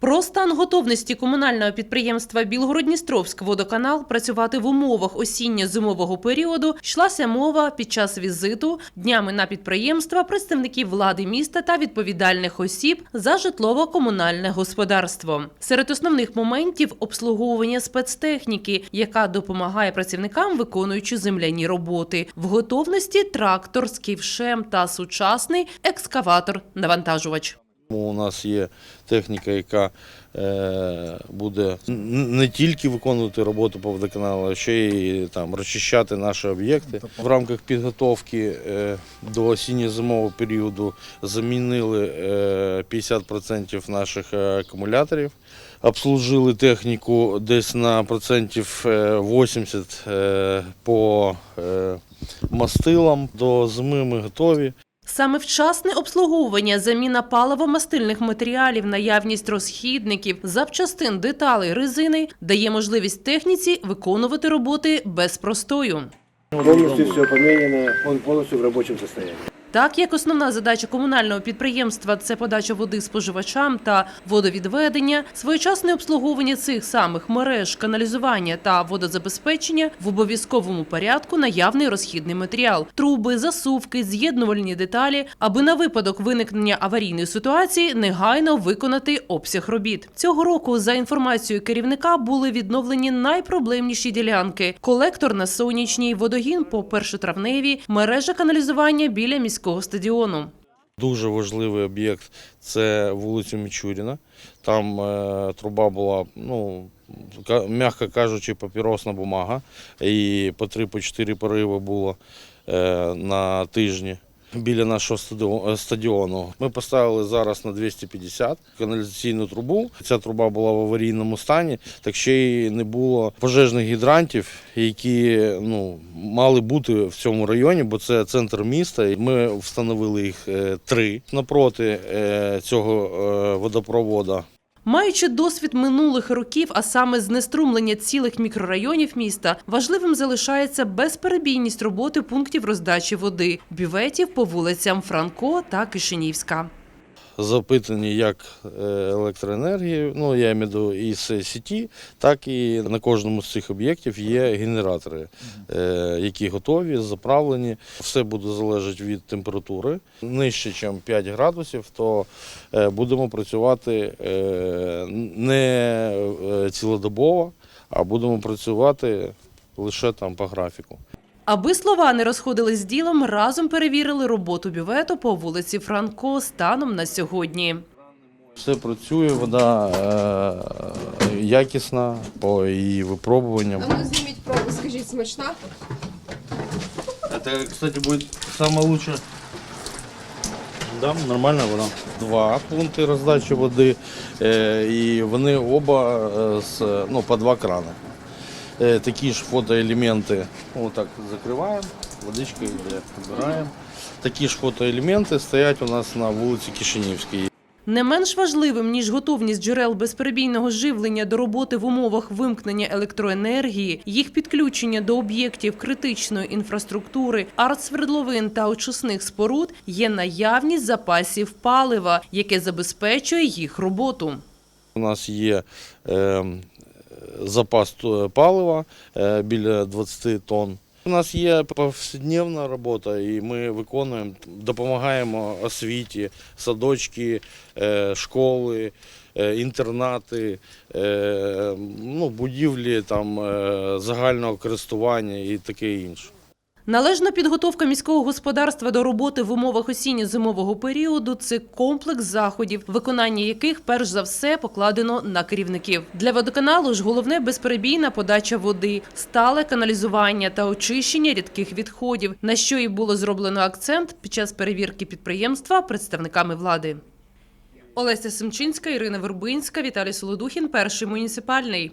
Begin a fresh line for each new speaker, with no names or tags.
Про стан готовності комунального підприємства Білгородністровськ водоканал працювати в умовах осінньо-зимового періоду йшлася мова під час візиту днями на підприємства представників влади міста та відповідальних осіб за житлово-комунальне господарство. Серед основних моментів обслуговування спецтехніки, яка допомагає працівникам виконуючи земляні роботи. В готовності трактор з ківшем та сучасний екскаватор-навантажувач.
У нас є техніка, яка е, буде не тільки виконувати роботу по водоканалу, а ще й там розчищати наші об'єкти. В рамках підготовки е, до осінньо-зимового періоду замінили е, 50% наших е, акумуляторів. Обслужили техніку десь на процентів е, 80 е, по мастилам. До зими ми готові.
Саме вчасне обслуговування, заміна паливо-мастильних матеріалів, наявність розхідників, запчастин, деталей, резини дає можливість техніці виконувати роботи без простою.
Повністю все поміняно, он повністю в робочому состоянии.
Так як основна задача комунального підприємства це подача води споживачам та водовідведення, своєчасне обслуговування цих самих мереж, каналізування та водозабезпечення в обов'язковому порядку наявний розхідний матеріал, труби, засувки, з'єднувальні деталі, аби на випадок виникнення аварійної ситуації негайно виконати обсяг робіт. Цього року, за інформацією керівника, були відновлені найпроблемніші ділянки: колектор на сонячній, водогін по першотравневій, мережа каналізування біля міського стадіону.
Дуже важливий об'єкт це вулиця Мічуріна. Там е, труба була, ну, м'яко кажучи, папіросна бумага. І по три, по чотири пориви було е, на тижні. Біля нашого е, стадіону ми поставили зараз на 250 каналізаційну трубу. Ця труба була в аварійному стані, так ще й не було пожежних гідрантів, які ну, мали бути в цьому районі, бо це центр міста. Ми встановили їх е, три напроти е, цього водопроводу.
Маючи досвід минулих років, а саме знеструмлення цілих мікрорайонів міста, важливим залишається безперебійність роботи пунктів роздачі води, бюветів по вулицям Франко та Кишинівська.
Запитані як е, електроенергією, ну я маю і сіті, так і на кожному з цих об'єктів є генератори, е, які готові, заправлені. Все буде залежати від температури. Нижче, ніж 5 градусів, то е, будемо працювати не цілодобово, а будемо працювати лише там по графіку.
Аби слова не розходились з ділом, разом перевірили роботу бювету по вулиці Франко станом на сьогодні.
Все працює, вода е, якісна по її випробуванням.
А ну зніміть пробу, скажіть, смачна?
Это, кстати, будет самое лучшее. Да, нормальная вода. Два пункти роздачі води, е, і вони оба е, з, ну, по два крани. Е, такі ж фотоелементи отак закриваємо, водичка йде, вибираємо. Такі ж фотоелементи стоять у нас на вулиці Кишинівській.
Не менш важливим, ніж готовність джерел безперебійного живлення до роботи в умовах вимкнення електроенергії, їх підключення до об'єктів критичної інфраструктури, артсвердловин та очисних споруд є наявність запасів палива, яке забезпечує їх роботу.
У нас є е, запас палива е, біля 20 тонн. У нас є повсякденна робота, і ми виконуємо, допомагаємо освіті, садочки, е, школи, е, інтернати, ну, будівлі там, загального користування і таке інше.
Належна підготовка міського господарства до роботи в умовах осінньо-зимового періоду це комплекс заходів, виконання яких перш за все покладено на керівників. Для водоканалу ж головне безперебійна подача води, стале каналізування та очищення рідких відходів, на що і було зроблено акцент під час перевірки підприємства представниками влади. Олеся Семчинська, Ірина Вербинська, Віталій Солодухін, перший муніципальний.